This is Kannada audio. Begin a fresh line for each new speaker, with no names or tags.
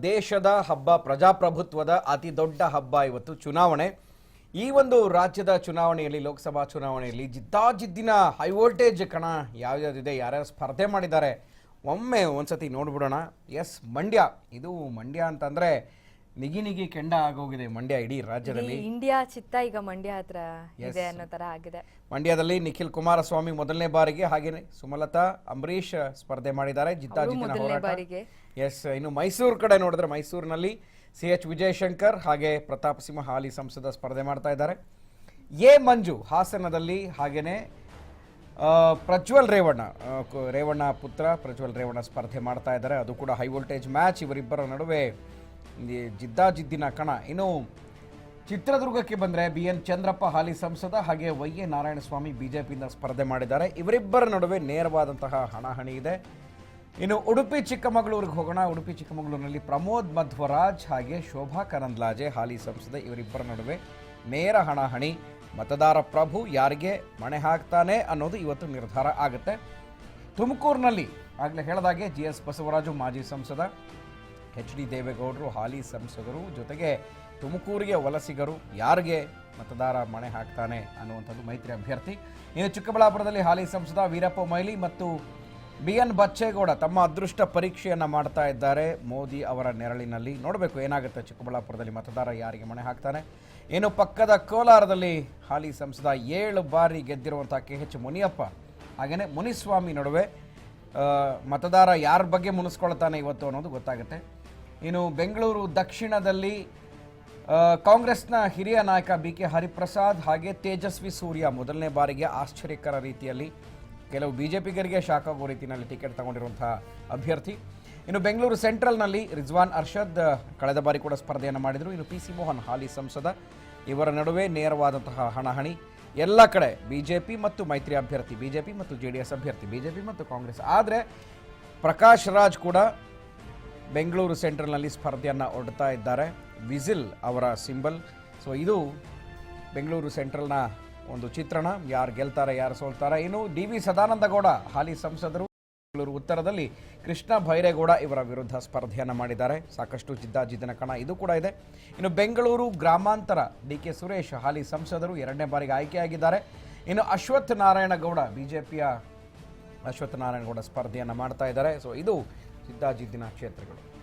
ದೇಶದ ಹಬ್ಬ, ಪ್ರಜಾಪ್ರಭುತ್ವದ ಅತಿ ದೊಡ್ಡ ಹಬ್ಬ ಇವತ್ತು ಚುನಾವಣೆ. ಈ ಒಂದು ರಾಜ್ಯದ ಚುನಾವಣೆಯಲ್ಲಿ, ಲೋಕಸಭಾ ಚುನಾವಣೆಯಲ್ಲಿ ಜಿದ್ದಾಜಿದ್ದಿನ ಹೈ ವೋಲ್ಟೇಜ್ ಕಣ ಯಾವ್ಯಾವ್ದಿದೆ ಯಾರ್ಯಾರು ಸ್ಪರ್ಧೆ ಮಾಡಿದ್ದಾರೆ, ಒಮ್ಮೆ ಒಂದ್ಸತಿ ನೋಡ್ಬಿಡೋಣ. ಎಸ್, ಮಂಡ್ಯ. ಇದು ಮಂಡ್ಯ ಅಂತಂದ್ರೆ ನಿಗಿ ನಿಗಿ ಕೆಂಡ ಆಗೋಗಿದೆ ಮಂಡ್ಯ ಇಡೀ ರಾಜ್ಯದಲ್ಲಿ.
ಇಂಡಿಯಾ ಚಿತ್ತ ಈಗ ಮಂಡ್ಯ ಹತ್ರ ಇದೆ ಅನ್ನೋ ತರ ಆಗಿದೆ.
ಮಂಡ್ಯದಲ್ಲಿ ನಿಖಿಲ್ ಕುಮಾರಸ್ವಾಮಿ ಮೊದಲನೇ ಬಾರಿಗೆ ಹಾಗೇನೆ ಸುಮಲತಾ ಅಂಬರೀಶ್ ಸ್ಪರ್ಧೆ ಮಾಡಿದ್ದಾರೆ ಜಿದ್ದಾಜಿದ್ದಿನ ಹೋರಾಟ. ಎಸ್ ಇನ್ನು ಮೈಸೂರು ಕಡೆ ನೋಡಿದ್ರೆ ಮೈಸೂರಿನಲ್ಲಿ ಸಿ ಎಚ್ ವಿಜಯಶಂಕರ್ ಹಾಗೆ ಪ್ರತಾಪ್ ಸಿಂಹ ಹಾಲಿ ಸಂಸದ ಸ್ಪರ್ಧೆ ಮಾಡ್ತಾ ಇದ್ದಾರೆ. ಎ ಮಂಜು ಹಾಸನದಲ್ಲಿ ಹಾಗೇನೆ ಪ್ರಜ್ವಲ್ ರೇವಣ್ಣ ರೇವಣ್ಣ ಪುತ್ರ ಪ್ರಜ್ವಲ್ ರೇವಣ್ಣ ಸ್ಪರ್ಧೆ ಮಾಡ್ತಾ ಇದ್ದಾರೆ. ಅದು ಕೂಡ ಹೈ ವೋಲ್ಟೇಜ್ ಮ್ಯಾಚ್ ಇವರಿಬ್ಬರ ನಡುವೆ ಜಿದ್ದಾಜಿದ್ದಿನ ಕಣ. ಇನ್ನು ಚಿತ್ರದುರ್ಗಕ್ಕೆ ಬಂದರೆ ಬಿ ಎನ್ ಚಂದ್ರಪ್ಪ ಹಾಲಿ ಸಂಸದ ಹಾಗೆ ವೈ ಎ ನಾರಾಯಣಸ್ವಾಮಿ ಬಿಜೆಪಿಯಿಂದ ಸ್ಪರ್ಧೆ ಮಾಡಿದ್ದಾರೆ. ಇವರಿಬ್ಬರ ನಡುವೆ ನೇರವಾದಂತಹ ಹಣಾಹಣಿ ಇದೆ. ಇನ್ನು ಉಡುಪಿ ಚಿಕ್ಕಮಗಳೂರಿಗೆ ಹೋಗೋಣ. ಉಡುಪಿ ಚಿಕ್ಕಮಗಳೂರಿನಲ್ಲಿ ಪ್ರಮೋದ್ ಮಧ್ವರಾಜ್ ಹಾಗೆ ಶೋಭಾ ಕರಂದ್ಲಾಜೆ ಹಾಲಿ ಸಂಸದ ಇವರಿಬ್ಬರ ನಡುವೆ ನೇರ ಹಣಾಹಣಿ. ಮತದಾರ ಪ್ರಭು ಯಾರಿಗೆ ಮಣೆ ಹಾಕ್ತಾನೆ ಅನ್ನೋದು ಇವತ್ತು ನಿರ್ಧಾರ ಆಗುತ್ತೆ. ತುಮಕೂರಿನಲ್ಲಿ ಆಗಲೇ ಹೇಳಿದಾಗೆ ಜಿ ಎಸ್ ಬಸವರಾಜು ಮಾಜಿ ಸಂಸದ. ಎಚ್ ಡಿ ದೇವೇಗೌಡರು, ಹಾಲಿ ಸಂಸದರು ಜೊತೆಗೆ ತುಮಕೂರಿಗೆ ವಲಸಿಗರು ಯಾರಿಗೆ ಮತದಾರ ಮಣೆ ಹಾಕ್ತಾನೆ ಅನ್ನುವಂಥದ್ದು ಮೈತ್ರಿ ಅಭ್ಯರ್ಥಿ. ಇನ್ನು ಚಿಕ್ಕಬಳ್ಳಾಪುರದಲ್ಲಿ ಹಾಲಿ ಸಂಸದ ವೀರಪ್ಪ ಮೊಯ್ಲಿ ಮತ್ತು ಬಿ ಎನ್ ಬಚ್ಚೇಗೌಡ ತಮ್ಮ ಅದೃಷ್ಟ ಪರೀಕ್ಷೆಯನ್ನು ಮಾಡ್ತಾ ಇದ್ದಾರೆ. ಮೋದಿ ಅವರ ನೆರಳಿನಲ್ಲಿ ನೋಡಬೇಕು ಏನಾಗುತ್ತೆ ಚಿಕ್ಕಬಳ್ಳಾಪುರದಲ್ಲಿ ಮತದಾರ ಯಾರಿಗೆ ಮಣೆ ಹಾಕ್ತಾನೆ. ಇನ್ನು ಪಕ್ಕದ ಕೋಲಾರದಲ್ಲಿ ಹಾಲಿ ಸಂಸದ ಏಳು ಬಾರಿ ಗೆದ್ದಿರುವಂಥ ಕೆ ಎಚ್ ಮುನಿಯಪ್ಪ ಹಾಗೆಯೇ ಮುನಿಸ್ವಾಮಿ ನಡುವೆ ಮತದಾರ ಯಾರ ಬಗ್ಗೆ ಮುನಿಸ್ಕೊಳ್ತಾನೆ ಇವತ್ತು ಅನ್ನೋದು ಗೊತ್ತಾಗುತ್ತೆ. ಇನ್ನು ಬೆಂಗಳೂರು ದಕ್ಷಿಣದಲ್ಲಿ ಕಾಂಗ್ರೆಸ್ನ ಹಿರಿಯ ನಾಯಕ ಬಿ ಕೆ ಹರಿಪ್ರಸಾದ್ ಹಾಗೆ ತೇಜಸ್ವಿ ಸೂರ್ಯ ಮೊದಲನೇ ಬಾರಿಗೆ ಆಶ್ಚರ್ಯಕರ ರೀತಿಯಲ್ಲಿ ಕೆಲವು ಬಿ ಬಿಜೆಪಿಗರಿಗೆ ಶಾಕ್ ಆಗೋ ರೀತಿಯಲ್ಲಿ ಟಿಕೆಟ್ ತಗೊಂಡಿರುವಂತಹ ಅಭ್ಯರ್ಥಿ. ಇನ್ನು ಬೆಂಗಳೂರು ಸೆಂಟ್ರಲ್ನಲ್ಲಿ ರಿಜ್ವಾನ್ ಅರ್ಷದ್ ಕಳೆದ ಬಾರಿ ಕೂಡ ಸ್ಪರ್ಧೆಯನ್ನು ಮಾಡಿದರು. ಇನ್ನು ಪಿ ಸಿ ಮೋಹನ್ ಹಾಲಿ ಸಂಸದ, ಇವರ ನಡುವೆ ನೇರವಾದಂತಹ ಹಣಹಣಿ. ಎಲ್ಲ ಕಡೆ ಬಿ ಜೆ ಪಿ ಮತ್ತು ಮೈತ್ರಿ ಅಭ್ಯರ್ಥಿ ಬಿ ಜೆ ಪಿ ಮತ್ತು ಜೆ ಡಿ ಎಸ್ ಅಭ್ಯರ್ಥಿ ಬಿ ಜೆ ಪಿ ಮತ್ತು ಕಾಂಗ್ರೆಸ್. ಆದರೆ ಪ್ರಕಾಶ್ ರಾಜ್ ಕೂಡ ಬೆಂಗಳೂರು ಸೆಂಟ್ರಲ್ನಲ್ಲಿ ಸ್ಪರ್ಧೆಯನ್ನು ಒಡ್ತಾ ಇದ್ದಾರೆ. ವಿಸಿಲ್ ಅವರ ಸಿಂಬಲ್. ಸೊ ಇದು ಬೆಂಗಳೂರು ಸೆಂಟ್ರಲ್ನ ಒಂದು ಚಿತ್ರಣ. ಯಾರು ಗೆಲ್ತಾರೆ, ಯಾರು ಸೋಲ್ತಾರೆ ಇನ್ನು ಡಿ ವಿ ಸದಾನಂದಗೌಡ, ಹಾಲಿ ಸಂಸದರು, ಬೆಂಗಳೂರು ಉತ್ತರದಲ್ಲಿ ಕೃಷ್ಣ ಭೈರೇಗೌಡ ಇವರ ವಿರುದ್ಧ ಸ್ಪರ್ಧೆಯನ್ನು ಮಾಡಿದ್ದಾರೆ. ಸಾಕಷ್ಟು ಜಿದ್ದಾಜಿದ್ದಿನ ಕಣ ಇದು ಕೂಡ ಇದೆ. ಇನ್ನು ಬೆಂಗಳೂರು ಗ್ರಾಮಾಂತರ ಡಿ ಕೆ ಸುರೇಶ್, ಹಾಲಿ ಸಂಸದರು ಎರಡನೇ ಬಾರಿಗೆ ಆಯ್ಕೆಯಾಗಿದ್ದಾರೆ. ಇನ್ನು ಅಶ್ವಥ್ ನಾರಾಯಣಗೌಡ ಬಿಜೆಪಿಯ ಅಶ್ವಥ್ ನಾರಾಯಣಗೌಡ ಸ್ಪರ್ಧೆಯನ್ನು ಮಾಡ್ತಾ ಇದ್ದಾರೆ. ಸೊ ಇದು ಜಿದ್ದಾಜಿದ್ದಿನ ಕ್ಷೇತ್ರಗಳು.